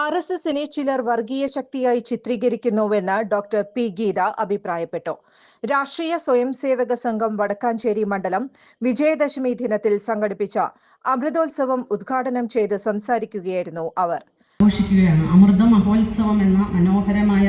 R S എസിനെ ചിലർ വർഗീയ ശക്തിയായി ചിത്രീകരിക്കുന്നുവെന്ന് ഡോക്ടർ പി ഗീത അഭിപ്രായപ്പെട്ടു. രാഷ്ട്രീയ സ്വയം സേവക സംഘം വടക്കാഞ്ചേരി മണ്ഡലം വിജയദശമി ദിനത്തിൽ സംഘടിപ്പിച്ച അമൃതോത്സവം ഉദ്ഘാടനം ചെയ്ത് സംസാരിക്കുകയായിരുന്നു അവർ. ആഘോഷിക്കുകയാണ്. അമൃത മഹോത്സവം എന്ന മനോഹരമായ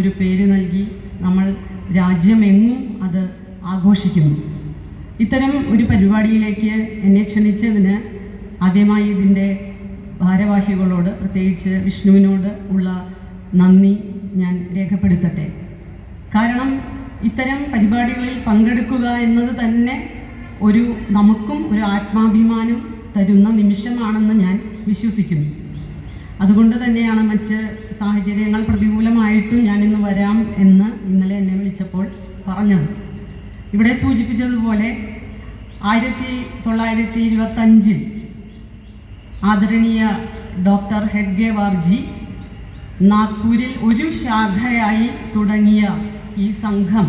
ഒരു പേര് നൽകി നമ്മൾ രാജ്യമെങ്ങും അത് ആഘോഷിക്കുന്നു. ഇത്തരം ഒരു പരിപാടിയിലേക്ക് എന്നെ ക്ഷണിച്ചതിന് ആദ്യമായി ഇതിന്റെ ഭാരവാഹികളോട് പ്രത്യേകിച്ച് വിഷ്ണുവിനോട് ഉള്ള നന്ദി ഞാൻ രേഖപ്പെടുത്തട്ടെ. കാരണം ഇത്തരം പരിപാടികളിൽ പങ്കെടുക്കുക എന്നത് തന്നെ ഒരു നമുക്കും ഒരു ആത്മാഭിമാനം തരുന്ന നിമിഷമാണെന്ന് ഞാൻ വിശ്വസിക്കുന്നു. അതുകൊണ്ട് തന്നെയാണ് മറ്റ് സാഹചര്യങ്ങൾ പ്രതികൂലമായിട്ടും ഞാനിന്ന് വരാം എന്ന് ഇന്നലെ എന്നെ വിളിച്ചപ്പോൾ പറഞ്ഞത്. ഇവിടെ സൂചിപ്പിച്ചതുപോലെ ആയിരത്തി തൊള്ളായിരത്തി ഇരുപത്തഞ്ചിൽ ആദരണീയ ഡോക്ടർ ഹെഡ്ഗേവാർജി നാഗ്പൂരിൽ ഒരു ശാഖയായി തുടങ്ങിയ ഈ സംഘം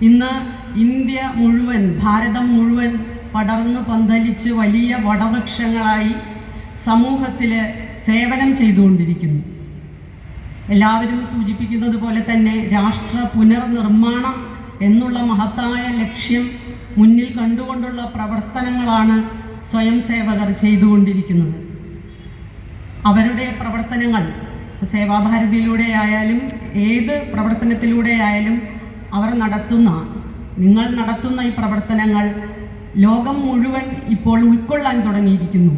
ഇന്ന് ഇന്ത്യ മുഴുവൻ ഭാരതം മുഴുവൻ പടർന്നു പന്തലിച്ച് വലിയ വടവൃക്ഷങ്ങളായി സമൂഹത്തിൽ സേവനം ചെയ്തുകൊണ്ടിരിക്കുന്നു. എല്ലാവരും സൂചിപ്പിക്കുന്നത് പോലെ തന്നെ രാഷ്ട്ര പുനർനിർമ്മാണം എന്നുള്ള മഹത്തായ ലക്ഷ്യം മുന്നിൽ കണ്ടുകൊണ്ടുള്ള പ്രവർത്തനങ്ങളാണ് സ്വയം സേവകർ ചെയ്തുകൊണ്ടിരിക്കുന്നത്. അവരുടെ പ്രവർത്തനങ്ങൾ സേവാഭാരതിയിലൂടെ ആയാലും ഏത് പ്രവർത്തനത്തിലൂടെ ആയാലും അവർ നടത്തുന്ന നിങ്ങൾ നടത്തുന്ന ഈ പ്രവർത്തനങ്ങൾ ലോകം മുഴുവൻ ഇപ്പോൾ ഉൾക്കൊള്ളാൻ തുടങ്ങിയിരിക്കുന്നു.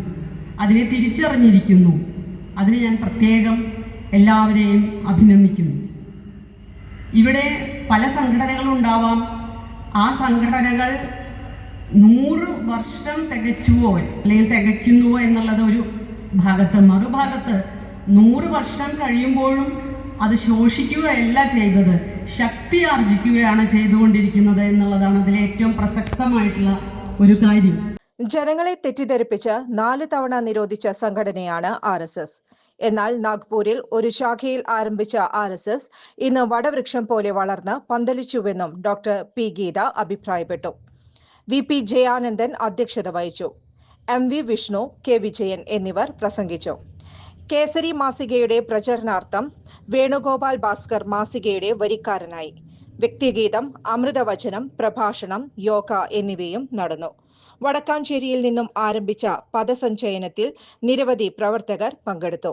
അതിനെ തിരിച്ചറിഞ്ഞിരിക്കുന്നു. അതിന് ഞാൻ പ്രത്യേകം എല്ലാവരെയും അഭിനന്ദിക്കുന്നു. ഇവിടെ പല സംഘടനകളുണ്ടാവാം. ആ സംഘടനകൾ നൂറ് വർഷം തികച്ചുവോ അല്ലെങ്കിൽ തികയ്ക്കുന്നുവോ എന്നുള്ളത് ഒരു ഭാഗത്ത് മറുഭാഗത്ത് നൂറ് വർഷം കഴിയുമ്പോഴും അത് ശോഷിക്കുകയല്ല ചെയ്തത്. ശക്തി ആർജിക്കുകയാണ് ചെയ്തുകൊണ്ടിരിക്കുന്നത് എന്നുള്ളതാണ് അതിലെ ഏറ്റവും പ്രസക്തമായിട്ടുള്ള ഒരു കാര്യം. ജനങ്ങളെ തെറ്റിദ്ധരിപ്പിച്ച് നാല് തവണ നിരോധിച്ച സംഘടനയാണ് ആർ എസ് എസ്. എന്നാൽ നാഗ്പൂരിൽ ഒരു ശാഖയിൽ ആരംഭിച്ച ആർ എസ് എസ് ഇന്ന് വടവൃക്ഷം പോലെ വളർന്ന് പന്തലിച്ചുവെന്നും ഡോക്ടർ പി ഗീത അഭിപ്രായപ്പെട്ടു. വി പി ജയാനന്ദൻ അധ്യക്ഷത വഹിച്ചു. M V Vishnu K Vijayan എന്നിവർ പ്രസംഗിച്ചു. കേസരി മാസികയുടെ പ്രചരണാർത്ഥം വേണുഗോപാൽ ഭാസ്കർ മാസികയുടെ വരിക്കാരനായി. വ്യക്തിഗീതം അമൃതവചനം പ്രഭാഷണം യോഗ എന്നിവയും നടന്നു. വടക്കാഞ്ചേരിയിൽ നിന്നും ആരംഭിച്ച പദസഞ്ചയനത്തിൽ നിരവധി പ്രവർത്തകർ പങ്കെടുത്തു.